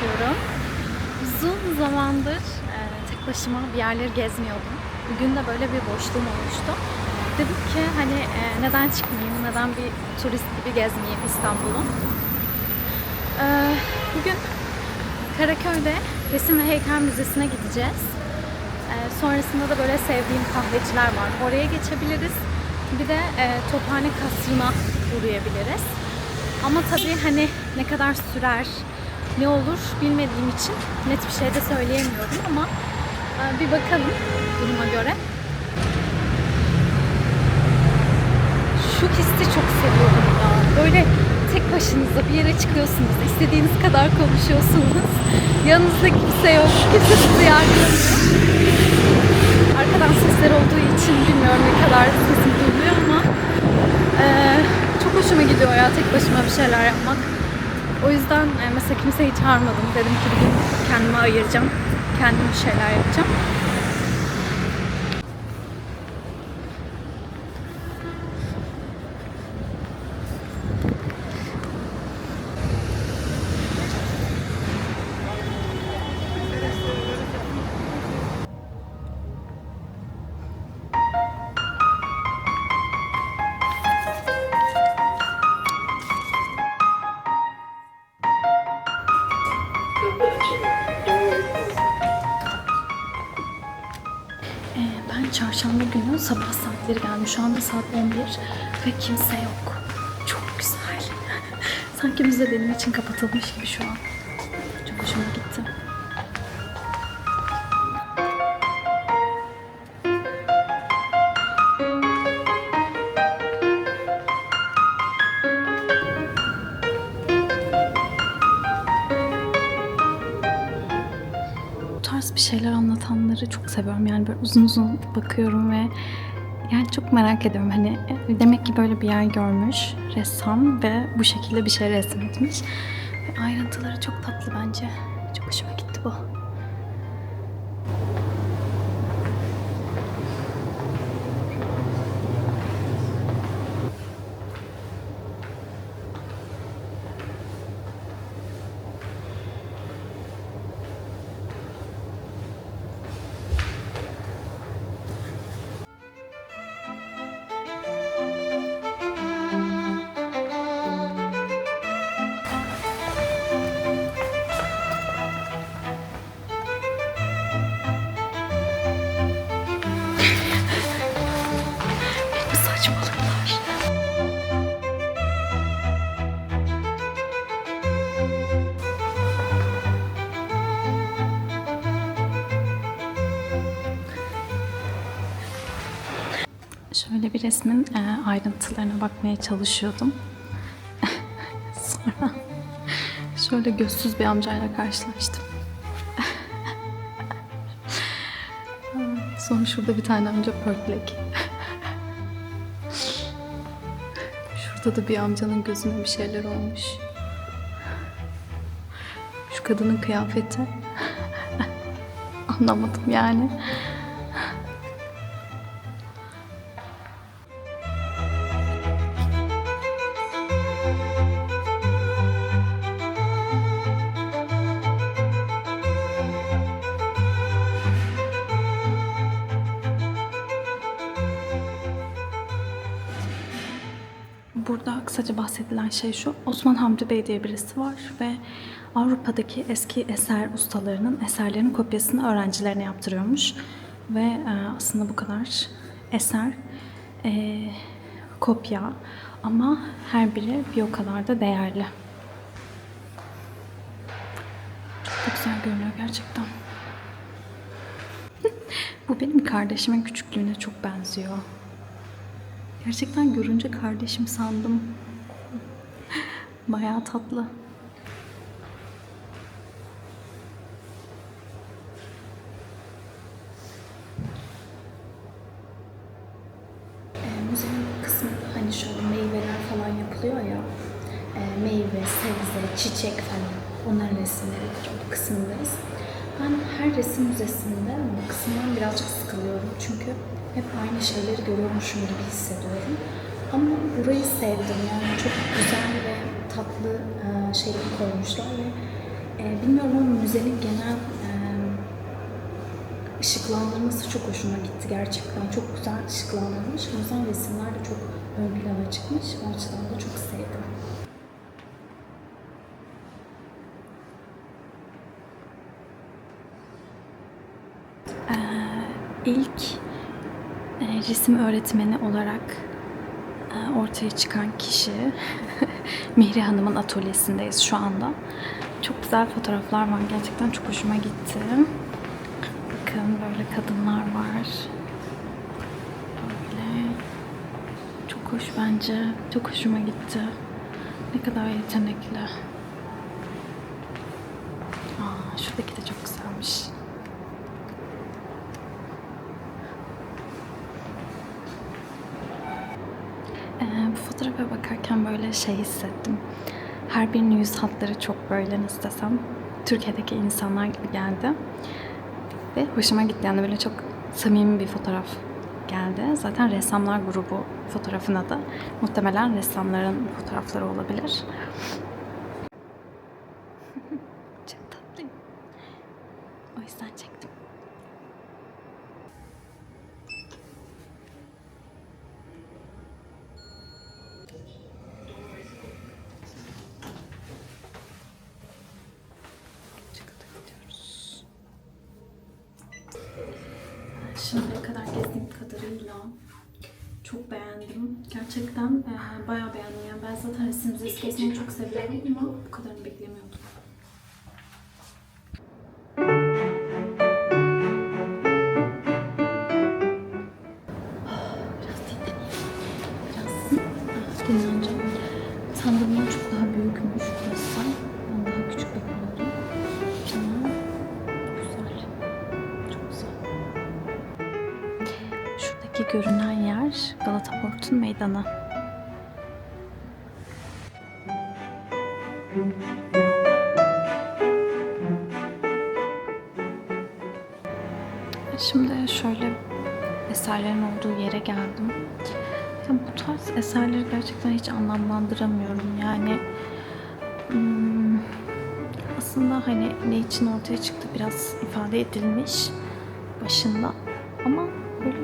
turuna çıkartıyorum. Uzun zamandır e, tek başıma bir yerleri gezmiyordum. Bugün de böyle bir boşluğum olmuştu. Dedim ki hani e, neden çıkmayayım, neden bir turist gibi gezmeyeyim İstanbul'u. E, bugün Karaköy'de Resim ve Heykel Müzesi'ne gideceğiz. E, sonrasında da böyle sevdiğim kahveciler var. Oraya geçebiliriz. Bir de e, Tophane Kasrı'na uğrayabiliriz. Ama tabii hani ne kadar sürer, ne olur bilmediğim için net bir şey de söyleyemiyorum ama e, bir bakalım duruma göre. Şu hissi çok seviyorum ya. Böyle tek başınıza bir yere çıkıyorsunuz, istediğiniz kadar konuşuyorsunuz. Yanınızda kimse yok, kimse sizi yargılamıyor. Arkadan sesler olduğu için bilmiyorum ne kadar sesim duyuluyor ama e, çok hoşuma gidiyor ya tek başıma bir şeyler yapmak. O yüzden e, mesela kimseyi çağırmadım. Dedim ki bugün kendime ayıracağım. Kendim bir şeyler yapacağım. Çarşamba günü sabah saatleri geldim. Şu anda saat 11 ve kimse yok. Çok güzel. Sanki müze benim için kapatılmış gibi şu an. Çok hoşuma gitti. Bir şeyler anlatanları çok seviyorum. Yani böyle uzun uzun bakıyorum ve yani çok merak ediyorum. Hani e, demek ki böyle bir yer görmüş ressam ve bu şekilde bir şey resmetmiş. Ve ayrıntıları çok tatlı bence. Çok hoşuma gitti Şöyle bir resmin e, ayrıntılarına bakmaya çalışıyordum. Sonra şöyle gözsüz bir amcayla karşılaştım. Sonra şurada bir tane amca pörtlek. Şurada da bir amcanın gözüne bir şeyler olmuş. Şu kadının kıyafeti. Anlamadım yani. Burada kısaca bahsedilen şey şu. Osman Hamdi Bey diye birisi var ve Avrupa'daki eski eser ustalarının eserlerinin kopyasını öğrencilerine yaptırıyormuş. Ve e, aslında bu kadar eser e, kopya ama her biri bir o kadar da değerli. Çok güzel görünüyor gerçekten. bu benim kardeşimin küçüklüğüne çok benziyor. Gerçekten görünce kardeşim sandım. Bayağı tatlı. Ee, bu hani şöyle meyveler falan yapılıyor ya. e, meyve, sebze, çiçek falan. Onların resimleridir. O kısımdayız. Ben her resim müzesinde bu kısımdan birazcık sıkılıyorum. Çünkü hep aynı şeyleri görüyormuşum gibi hissediyorum. Ama burayı sevdim yani çok güzel ve tatlı e, şeyler koymuşlar ve e, bilmiyorum ama müzenin genel e, ışıklandırması çok hoşuma gitti gerçekten. Çok güzel ışıklandırılmış. O yüzden resimler de çok ön plana çıkmış. O açıdan da çok sevdim. İlk e, resim öğretmeni olarak e, ortaya çıkan kişi Mihri Hanım'ın atölyesindeyiz şu anda. Çok güzel fotoğraflar var. Gerçekten çok hoşuma gitti. Bakın böyle kadınlar var. Böyle çok hoş bence. Çok hoşuma gitti. Ne kadar yetenekli. Aa, şuradaki de çok güzelmiş. Ee, bu fotoğrafa bakarken böyle şey hissettim. Her birinin yüz hatları çok böyle nasıl desem Türkiye'deki insanlar gibi geldi. Ve hoşuma gitti yani böyle çok samimi bir fotoğraf geldi. Zaten ressamlar grubu fotoğrafına da muhtemelen ressamların fotoğrafları olabilir. çok tatlıyım. O yüzden çektim. Kadarıyla çok beğendim. Gerçekten e, bayağı beğendim. Yani ben zaten resim müzesi çok seviyorum ama bu kadarını Meydanı. Şimdi şöyle eserlerin olduğu yere geldim. Ya bu tarz eserleri gerçekten hiç anlamlandıramıyorum. Yani hmm, aslında hani ne için ortaya çıktı biraz ifade edilmiş başında. Ama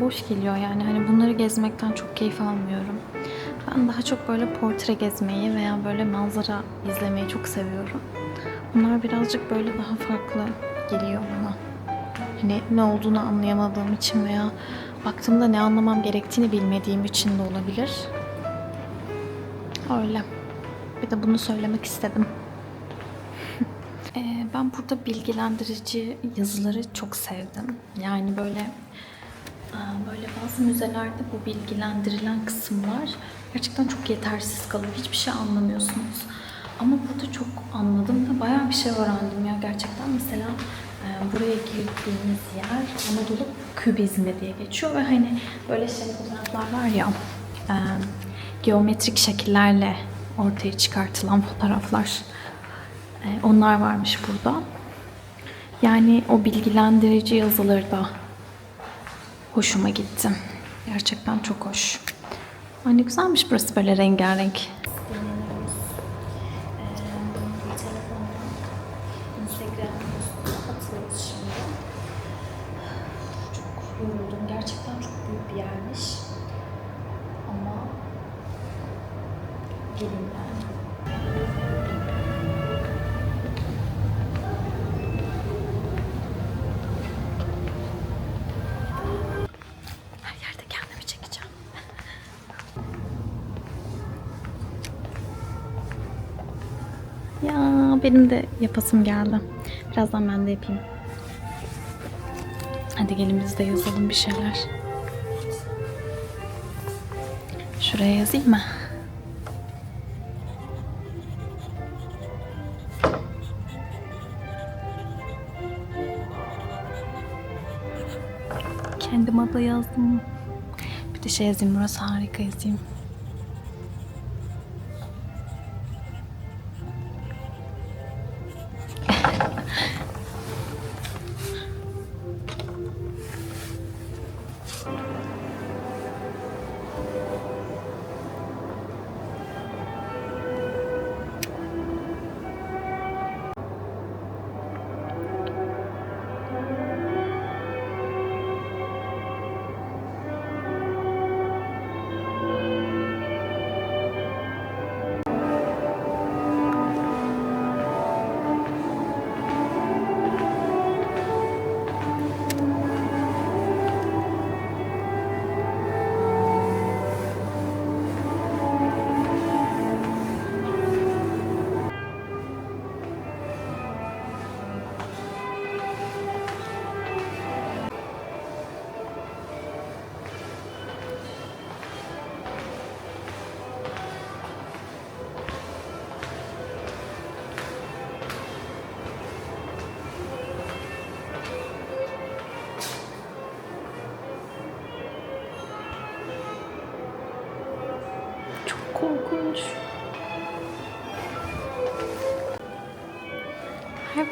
boş geliyor yani hani bunları gezmekten çok keyif almıyorum. Ben daha çok böyle portre gezmeyi veya böyle manzara izlemeyi çok seviyorum. Bunlar birazcık böyle daha farklı geliyor bana. Hani ne olduğunu anlayamadığım için veya baktığımda ne anlamam gerektiğini bilmediğim için de olabilir. Öyle. Bir de bunu söylemek istedim. Ee, ben burada bilgilendirici yazıları çok sevdim. Yani böyle böyle bazı müzelerde bu bilgilendirilen kısımlar gerçekten çok yetersiz kalıyor. Hiçbir şey anlamıyorsunuz. Ama burada çok anladım ve bayağı bir şey öğrendim ya gerçekten. Mesela e, buraya girdiğimiz yer Anadolu Kübizmi diye geçiyor ve hani böyle şey fotoğraflar var ya e, geometrik şekillerle ortaya çıkartılan fotoğraflar. E, onlar varmış burada. Yani o bilgilendirici yazıları da hoşuma gitti. Gerçekten çok hoş. Ay ne güzelmiş burası böyle rengarenk. Yoruldum. Gerçekten çok büyük bir yermiş. Ama gelin yani. Ya benim de yapasım geldi. Birazdan ben de yapayım. Hadi gelin biz de yazalım bir şeyler. Şuraya yazayım mı? Kendim adı yazdım. Bir de şey yazayım burası harika yazayım.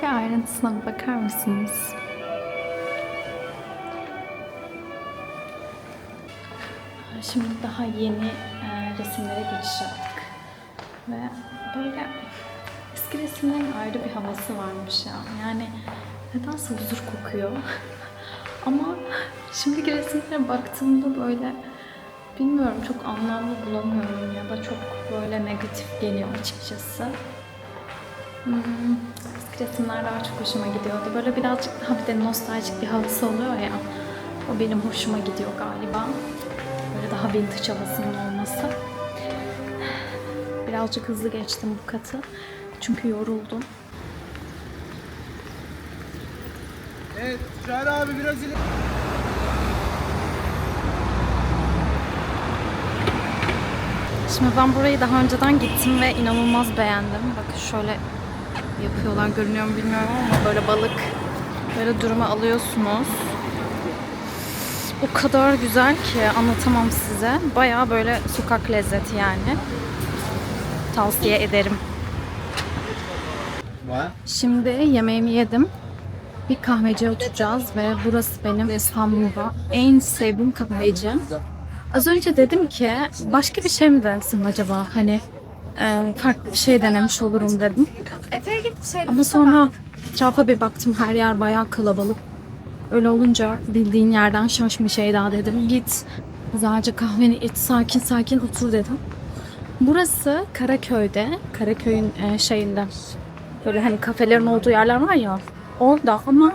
Bir ayrıntısına bakar mısınız? Şimdi daha yeni e, resimlere geçiş yaptık. Ve böyle eski resimlerin ayrı bir havası varmış ya. Yani nedense huzur kokuyor. Ama şimdiki resimlere baktığımda böyle bilmiyorum çok anlamlı bulamıyorum ya da çok böyle negatif geliyor açıkçası. Hmm, resimler daha çok hoşuma gidiyordu. Böyle birazcık daha bir de nostaljik bir havası oluyor ya. O benim hoşuma gidiyor galiba. Böyle daha vintage havasının olması. Birazcık hızlı geçtim bu katı. Çünkü yoruldum. Evet, Şahin abi biraz ileri. Şimdi ben burayı daha önceden gittim ve inanılmaz beğendim. Bakın şöyle yapıyorlar görünüyor mu bilmiyorum ama böyle balık böyle duruma alıyorsunuz. O kadar güzel ki anlatamam size. Baya böyle sokak lezzeti yani. Tavsiye ederim. Şimdi yemeğimi yedim. Bir kahveciye oturacağız ve burası benim İstanbul'da en sevdiğim kahveci. Az önce dedim ki başka bir şey mi denesem acaba hani farklı bir şey denemiş olurum dedim. Ama sonra etrafa bir baktım her yer bayağı kalabalık. Öyle olunca bildiğin yerden şaşma şey daha dedim. Git güzelce kahveni iç sakin sakin otur dedim. Burası Karaköy'de, Karaköy'ün e, şeyinde böyle hani kafelerin olduğu yerler var ya orada ama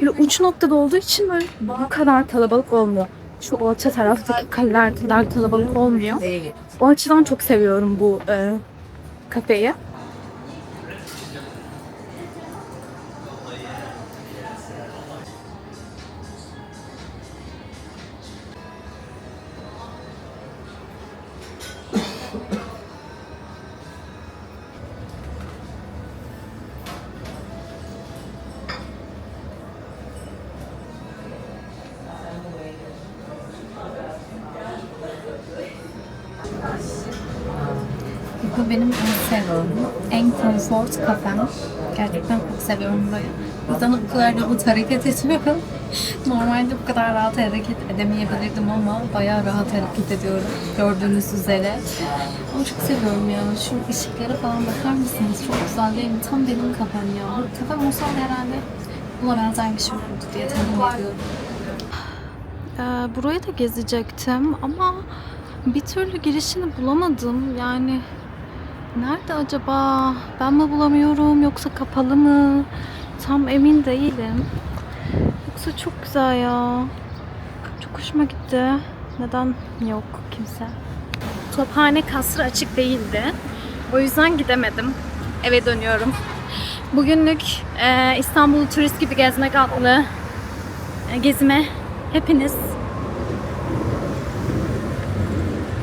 böyle uç noktada olduğu için böyle bu kadar kalabalık olmuyor. Şu orta taraftaki kaleler kadar kalabalık olmuyor. O açıdan çok seviyorum bu e, kafeyi. Benim en sevdiğim, en konfor kafem. Gerçekten çok seviyorum burayı. Yüzden bu kadar rahat hareket ediyorum. Normalde bu kadar rahat hareket edemeyebilirdim ama bayağı rahat hareket ediyorum. Gördüğünüz üzere. Ama çok seviyorum ya. Şu ışıklara falan bakar mısınız? Çok güzel değil mi? Tam benim kafam ya. Kafam olsaydı herhalde buna benzer bir şey olurdu diye tahmin ediyorum. Ee, burayı da gezecektim ama bir türlü girişini bulamadım. Yani nerede acaba? Ben mi bulamıyorum yoksa kapalı mı? Tam emin değilim. Yoksa çok güzel ya. Çok hoşuma gitti. Neden yok kimse? Tophane kasrı açık değildi. O yüzden gidemedim. Eve dönüyorum. Bugünlük e, İstanbul'u turist gibi gezmek adlı e, gezime hepiniz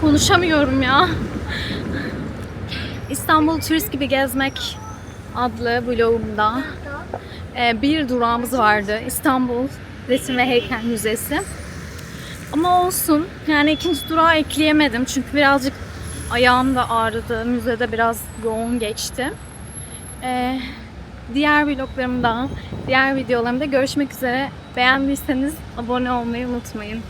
konuşamıyorum ya. İstanbul turist gibi gezmek adlı vlogumda e, bir durağımız vardı. İstanbul Resim ve Heykel Müzesi. Ama olsun. Yani ikinci durağı ekleyemedim. Çünkü birazcık ayağım da ağrıdı. Müzede biraz yoğun geçti. E, diğer vloglarımda, diğer videolarımda görüşmek üzere. Beğendiyseniz abone olmayı unutmayın.